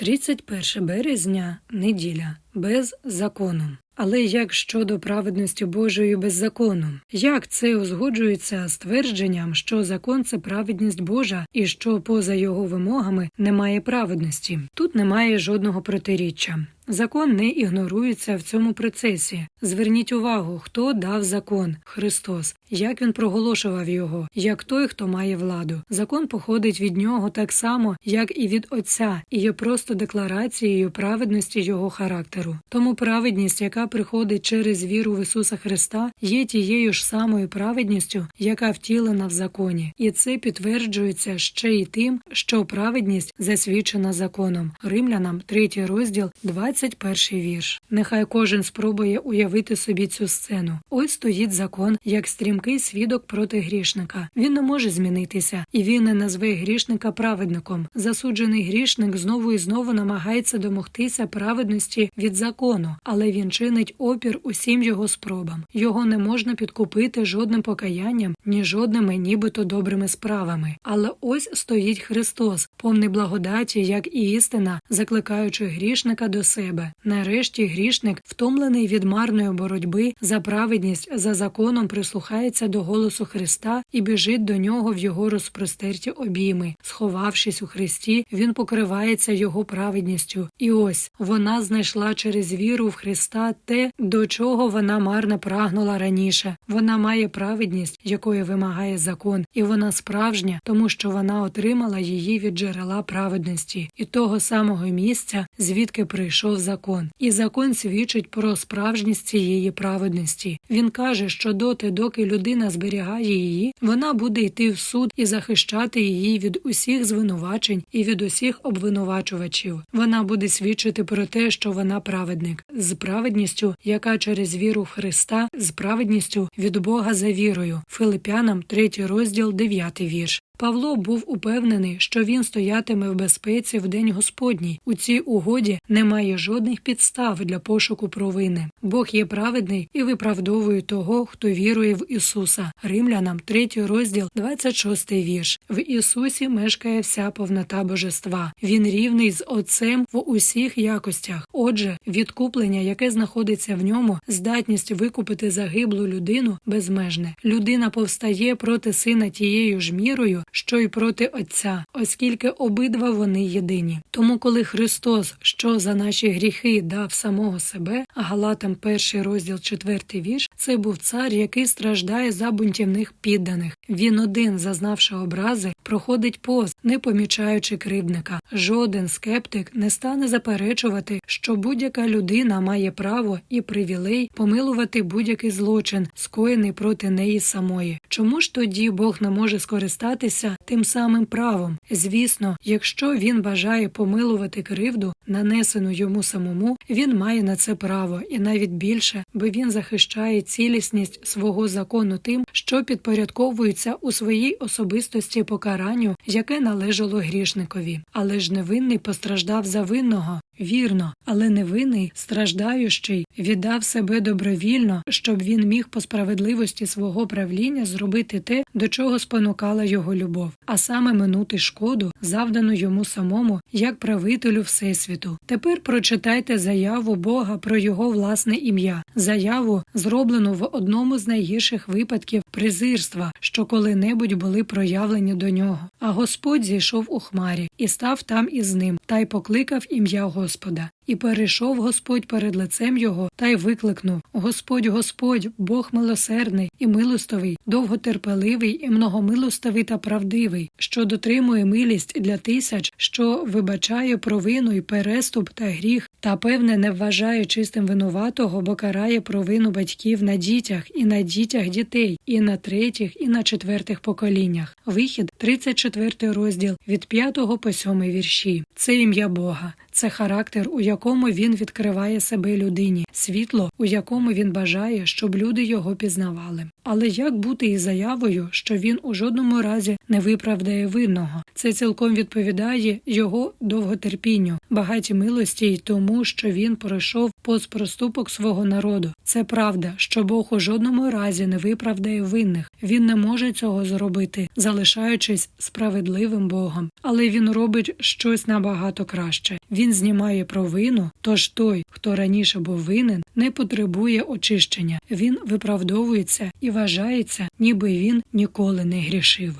31 березня неділя без закону. Але як щодо праведності Божої без закону? Як це узгоджується з твердженням, що закон це праведність Божа і що поза його вимогами немає праведності? Тут немає жодного протиріччя. Закон не ігнорується в цьому процесі. Зверніть увагу, хто дав закон Христос, як він проголошував його, як той, хто має владу. Закон походить від нього так само, як і від Отця, і є просто декларацією праведності його характеру. Тому праведність, яка приходить через віру в Ісуса Христа, є тією ж самою праведністю, яка втілена в законі, і це підтверджується ще й тим, що праведність засвідчена законом. Римлянам, 3 розділ, 21 вірш. Нехай кожен спробує уявити собі цю сцену. Ось стоїть закон, як стрімкий свідок проти грішника. Він не може змінитися, і він не назве грішника праведником. Засуджений грішник знову і знову намагається домогтися праведності від закону, але він чинить опір усім його спробам. Його не можна підкупити жодним покаянням, ні жодними, нібито добрими справами. Але ось стоїть Христос, повний благодаті, як і істина, закликаючи грішника до себе. Нарешті грішник, втомлений від марної боротьби за праведність за законом, прислухається до голосу Христа і біжить до нього в його розпростерті обійми. Сховавшись у Христі, він покривається його праведністю. І ось вона знайшла через віру в Христа те, до чого вона марно прагнула раніше. Вона має праведність, якої вимагає закон, і вона справжня, тому що вона отримала її від джерела праведності і того самого місця, звідки прийшов закон. І закон свідчить про справжність цієї праведності. Він каже, що доти, доки людина зберігає її, вона буде йти в суд і захищати її від усіх звинувачень і від усіх обвинувачувачів. Вона буде свідчити про те, що вона праведник, з праведністю, яка через віру в Христа, з праведністю від Бога за вірою. Филипянам, 3 розділ, 9 вірш. Павло був упевнений, що він стоятиме в безпеці в день Господній. У цій угоді немає жодних підстав для пошуку провини. Бог є праведний і виправдовує того, хто вірує в Ісуса. Римлянам, 3 розділ, 26 вірш. В Ісусі мешкає вся повнота божества. Він рівний з Отцем в усіх якостях. Отже, відкуплення, яке знаходиться в ньому, здатність викупити загиблу людину безмежне. Людина повстає проти сина тією ж мірою що й проти Отця, оскільки обидва вони єдині. Тому, коли Христос, що за наші гріхи дав самого себе, Галатам перший розділ, четвертий вірш, це був цар, який страждає за бунтівних підданих. Він один, зазнавши образи, проходить повз, не помічаючи кривдника. Жоден скептик не стане заперечувати, що будь-яка людина має право і привілей помилувати будь-який злочин, скоєний проти неї самої. Чому ж тоді Бог не може скористатися тим самим правом? Звісно, якщо він бажає помилувати кривду, нанесену йому самому, він має на це право, і навіть більше, бо він захищає цілісність свого закону тим, що підпорядковується у своїй особистості покаранню, яке належало грішникові. Але ж невинний постраждав за винного. Вірно, але невинний, страждаючий, віддав себе добровільно, щоб він міг по справедливості свого правління зробити те, до чого спонукала його любов, а саме минути шкоду, завдану йому самому, як правителю Всесвіту. Тепер прочитайте заяву Бога про його власне ім'я, заяву, зроблену в одному з найгірших випадків презирства, що коли-небудь були проявлені до нього. А Господь зійшов у хмарі і став там із ним, та й покликав ім'я Господа. І перейшов Господь перед лицем його та й викликнув Господь, Господь, Бог милосердний і милостивий, довготерпеливий і многомилостивий та правдивий, що дотримує милість для тисяч, що вибачає провину і переступ та гріх, та певне не вважає чистим винуватого, бо карає провину батьків на дітях і на дітях дітей, і на третіх, і на четвертих поколіннях. Вихід, 34 розділ від 5 по 7 вірші. Це ім'я Бога. Це характер, у якому він відкриває себе людині, світло, у якому він бажає, щоб люди його пізнавали. Але як бути із заявою, що він у жодному разі не виправдає винного? Це цілком відповідає його довготерпінню, багаті милості й тому, що він пройшов поз проступок свого народу. Це правда, що Бог у жодному разі не виправдає винних. Він не може цього зробити, залишаючись справедливим Богом, але він робить щось набагато краще. Він знімає провину, тож той, хто раніше був винен, не потребує очищення. Він виправдовується і вважається, ніби він ніколи не грішив.